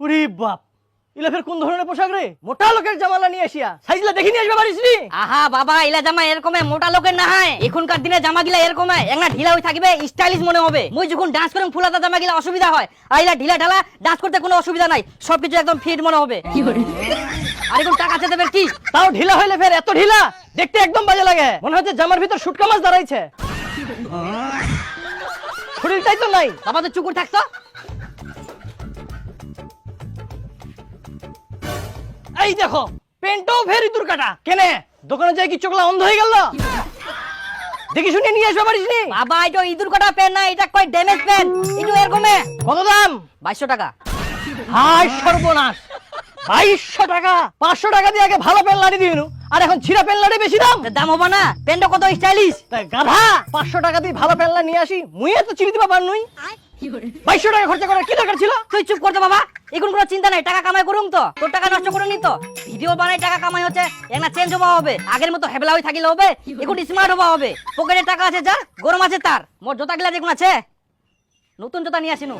উরি বাপ ইলা কোন ধরনের পোশাক রে? মোটা লোকের জামালা নিয়ে আসিয়া। সাইজলা দেখি নিয়ে আসবে পারিস নি আহা বাবা ইলা জামা এরকম মোটা লোকের না হয়। এখনকার দিনে জামা গিলা এরকম একটা ঢিলা হয়ে থাকবে স্টাইলিশ মনে হবে। মুই যখন ডান্স করুম ফুলাতা জামা গিলা অসুবিধা হয়। আর ইলা ঢিলা ঢালা ডান্স করতে কোনো অসুবিধা নাই। সবকিছু একদম ফিট মনে হবে। আর এখন টাকা চেতে কি? তাও ঢিলা হইলে ফের এত ঢিলা? দেখতে একদম বাজে লাগে। মনে হচ্ছে জামার ভিতর শুটকা মাছ দাঁড়াইছে। শরীরটাই তো নাই। তো চুকুর থাকতো? এই দেখো পেন্টও ফের ইঁদুর কাটা কেনে? দোকানে যাই কি চোখলা অন্ধ হয়ে গেল? দেখি শুনে নিয়ে আসবে পারিস নি বাবা এটা ইঁদুর কাটা পেন না এটা কয় ড্যামেজ পেন? এটা এরকম। কত দাম? বাইশশো টাকা। হাই সর্বনাশ। বাইশশো টাকা। পাঁচশো টাকা দিয়ে আগে ভালো পেন লাড়ি দিন আর এখন ছিঁড়া পেন লাড়ি বেশি দাম? দাম হবে না। পেনটা কত স্টাইলিশ? তাই গাধা। পাঁচশো টাকা দিয়ে ভালো পেন নিয়ে আসি। মুই তো চিনি দিবা পার নই। বাইশশো টাকা খরচা করার কি দরকার ছিল? তুই চুপ করতে বাবা। এখন কোনো চিন্তা নাই। টাকা কামাই করুম তো। তোর টাকা নষ্ট করুন তো। ভিডিও বানাই টাকা কামাই হচ্ছে। একটা চেঞ্জ হওয়া হবে। আগের মতো হেবলা হয়ে থাকিলে হবে। এখন স্মার্ট হওয়া হবে পকেটে টাকা আছে যার গরম আছে তার। মোর জোতা গিলা দেখুন আছে। নতুন জোতা নিয়ে আসিনু।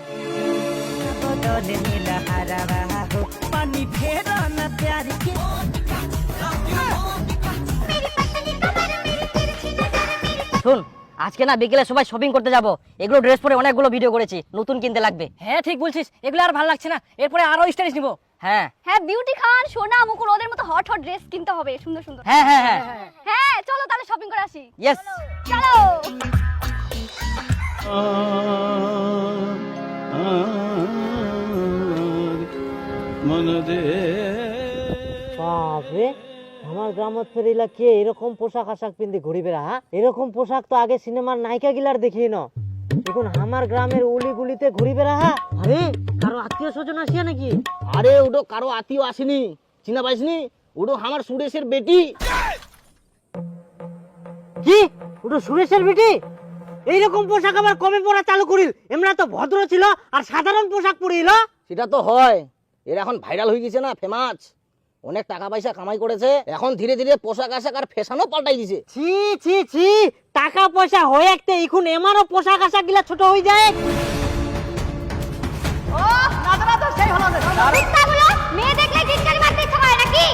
শুন আজকে না বিকেলে সবাই শপিং করতে যাব। এগুলো ড্রেস পরে অনেকগুলো ভিডিও করেছি নতুন কিনতে লাগবে। হ্যাঁ ঠিক বলছিস এগুলো আর ভালো লাগছে না। এরপরে আরও স্টাইলিশ নিবো। হ্যাঁ। হ্যাঁ বিউটি খান সোনা মুকুল ওদের মতো হট হট ড্রেস কিনতে হবে। সুন্দর সুন্দর। হ্যাঁ হ্যাঁ হ্যাঁ। হ্যাঁ চলো তাহলে শপিং করে আসি। ইয়েস চলো বাপরে। আমার গ্রামত ফেরিলা কে এরকম পোশাক আশাক পিন্ধে ঘুরি বেড়া হ্যাঁ এরকম পোশাক তো আগে সিনেমার নায়িকা গিলার দেখি ন। এখন আমার গ্রামের উলি গুলিতে ঘুরি বেড়া হ্যাঁ আরে, কারও আত্মীয় স্বজন আসিয়া নাকি? আরে ওটো কারও আত্মীয় আসেনি। চিনা পাইসনি? ওটো আমার সুরেশের বেটি। কি? ওটা সুরেশের বেটি? এইরকম পোশাক আবার কবে পরা চালু করিল? এমরা তো ভদ্র ছিল আর সাধারণ পোশাক পরিল। সেটা তো হয়। এর এখন ভাইরাল হয়ে গেছে না ফেমাস অনেক টাকা পয়সা কামাই করেছে এখন ধীরে ধীরে পোশাক আশাক আর ফ্যাশনও পাল্টাই দিছে। ছি ছি ছি টাকা পয়সা হয়ে একটা এখন এমারও পোশাক আশাক গিলা ছোট হয়ে যায়। রিক্সাগুলো মেয়ে দেখলে মারতে ইচ্ছা করে নাকি?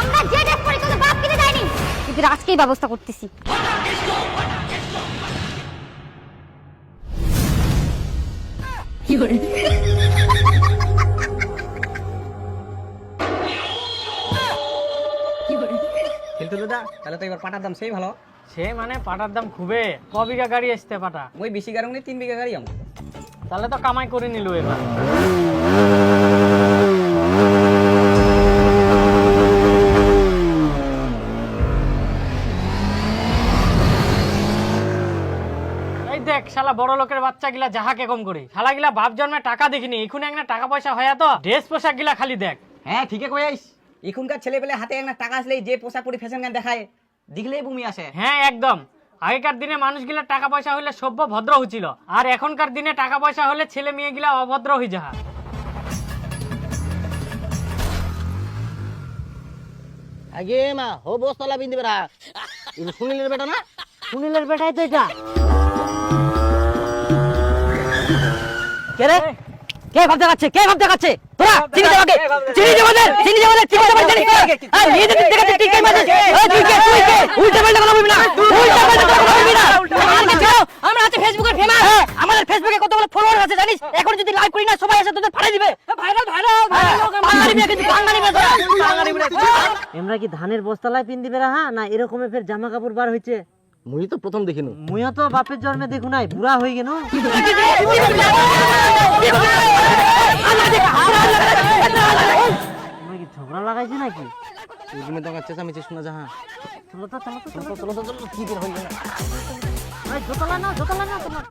আমরা যে ড্রেস পরি তোদের বাপ কিনে দেয়নি। কিন্তু আজকেই ব্যবস্থা করতেছি। কিন্তু দাদা তাহলে তো এবার পাটার দাম সেই ভালো। সে মানে পাটার দাম খুবে। ক বিঘা গাড়ি আসতে পাটা? ওই বেশি গাড়ি নেই তিন বিঘা গাড়ি আমার তাহলে তো কামাই করে নিল এবার। দেখ শালা বড় লোকের বাচ্চা গিলা যাহাকে কম করে। শালা গিলা বাপ জন্মে টাকা দেখিনি এখন একটা টাকা পয়সা হয়া তো ড্রেস পোশাক গিলা খালি দেখ। হ্যাঁ ঠিকই কই আইস এখনকার ছেলে পেলে হাতে একটা টাকা আসলেই যে পোশাক পরে ফ্যাশন গান দেখায় দেখলেই বমি আসে। হ্যাঁ একদম। আগেকার দিনে মানুষগুলা টাকা পয়সা হইলে সভ্য ভদ্র হচ্ছিল আর এখনকার দিনে টাকা পয়সা হলে ছেলে মেয়ে গিলা অভদ্র হয়ে যাহা। আগে মা হো বস্তলা বিন্দু বেড়া। এটা সুনীলের বেটা না? সুনীলের বেটাই তো এটা। কে রে কে ভাব দেখাচ্ছে কে ভাব দেখাচ্ছে তোরা চিনি দেবাকে চিনি দেবাদের চিনি দেবাদের চিনি দেবাদের জানিস আর দেখাচ্ছে তুই কে তুই কে উল্টা পাল্টা কথা বলবি না উল্টা পাল্টা কথা বলবি না আমরা আছে ফেসবুকের ফেমাস আমাদের ফেসবুকে কতগুলো ফলোয়ার আছে জানিস এখন যদি লাইভ করি না সবাই এসে তোদের ফাড়াই দিবে ভাইরাল ভাইরাল বাঙালি মেয়ে কিন্তু বাঙালি মেয়ে বাঙালি মেয়ে এমরা কি ধানের বস্তালায় পিন্দি বেড়া হ্যাঁ না এরকমের ফের জামা কাপড় বার হয়েছে মুই তো প্রথম দেখিনু মুইও তো বাপের জন্মে দেখু নাই বুড়া হয়ে গেল তোমরা কি ঝগড়া লাগাইছে নাকি তুমি তো আমার চেঁচামেচি শোনা যাহা চলো তো চলো তো চলো চলো চলো চলো কি বের হয়ে গেল ভাই জোতলা না জোতলা না তোমার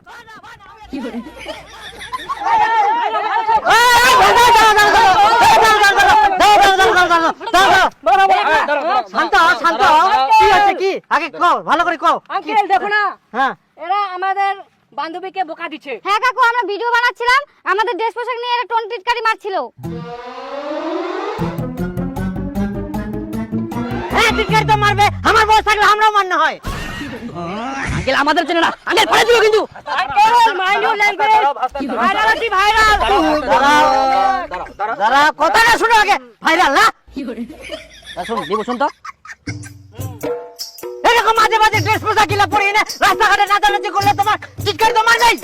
শান্ত হও, শান্ত হও। আছে কি? আগে কও ভালো করে কও। আঙ্কেল দেখো না। হ্যাঁ। এরা আমাদের বান্ধবীকে বোকা দিচ্ছে। হ্যাঁ কাকু আমরা ভিডিও বানাচ্ছিলাম। আমাদের ড্রেস পোশাক নিয়ে এরা টোন টিটকারি মারছিল। হ্যাঁ টিটকারি তো মারবে। আমার বয়স থাকলে আমরাও মান্য হয়। আঙ্কেল আমাদের চেনে না। আঙ্কেল পড়ে দিল কিন্তু। যারা কথাটা শুনো আগে। ভাইরাল না? শোন দেবো শোন তো। মাঝে মাঝে ড্রেস পোশাক গিলা পরে এনে রাস্তাঘাটে নাচানাচি করলে তোমার চিৎকার তোমার নেই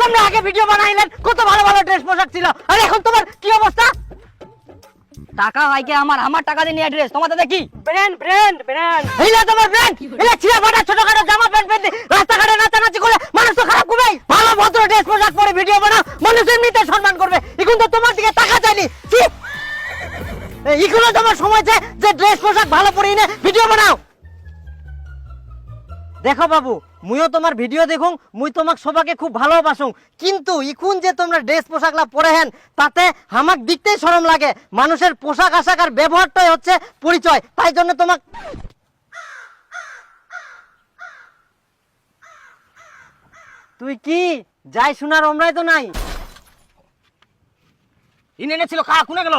তোমরা আগে ভিডিও বানাইলেন কত ভালো ভালো ড্রেস পোশাক ছিল। আর এখন তোমার কি অবস্থা? টাকা হাইকে আমার? আমার টাকা দিয়ে নিয়ে ব্র্যান্ড ব্র্যান্ড ব্র্যান্ড এইলা তোমার ব্র্যান্ড ছিঁড়া ফাটা ছোটখাটো জামা প্যান্ট রাস্তাঘাটে নাচানাচি করলে মানুষ তো খারাপ করবেই ভালো ভদ্র ড্রেস পোশাক পরে ভিডিও বানাও মানুষ এমনিতে সম্মান করবে। এখন তো তোমার দিকে তাকা চাইনি। কি এগুলো তোমার সময় যে যে ড্রেস পোশাক ভালো পরে এনে ভিডিও বানাও। দেখো বাবু মুইও তোমার ভিডিও দেখুন মুই তোমাক সবাকে খুব ভালোবাসুং। কিন্তু ইখুন যে তোমরা ড্রেস পোশাকলা পরে হেন তাতে হামাক দেখতেই শরম লাগে। মানুষের পোশাক আশাক আর ব্যবহারটাই হচ্ছে পরিচয় তাই জন্য তোমাক তুই কি? যাই শোনার অমরাই তো নাই। ইনে এনেছিল কা কোনে গেল।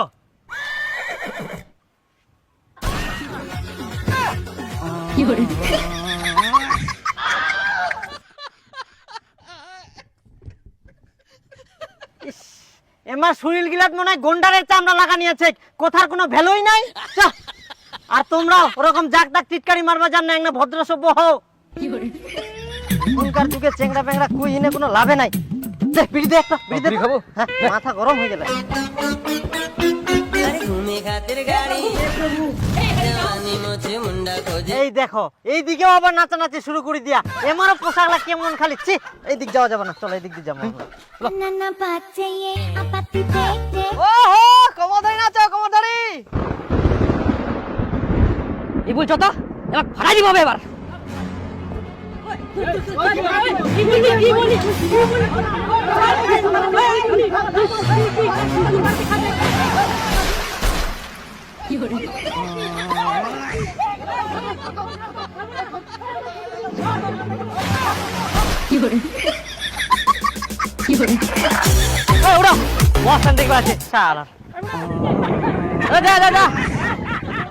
এমার শরীর গিলাত মনে হয় গন্ডারের চামড়া লাগানি আছে। কথার কোনো ভ্যালুই নাই। আর তোমরা ওরকম জাক দাক টিটকারি মারবা জান না একটা ভদ্র সভ্য হও। এখনকার যুগে চেংড়া পেংড়া কুই এনে কোনো লাভে নাই। দেখ বিড়ি দে একটা বিড়ি দে খাব? হ্যাঁ, মাথা গরম হয়ে গেল। ঘুমে খাতের গেলে এই দেখো এই দিকেও আবার নাচানাচি শুরু করে দিয়া। এমারও পোশাকলা কেমন খালি? ছি এই দিক যাওয়া যাবে না চলো এই দিক দিয়ে যাব। ওহো কমরদারি নাচো কমরদারি এই বলছো তো? এবার ফাড়াই দিব এবার। উড়ো। বসান দেখবে আছে শালা। যা যা যা।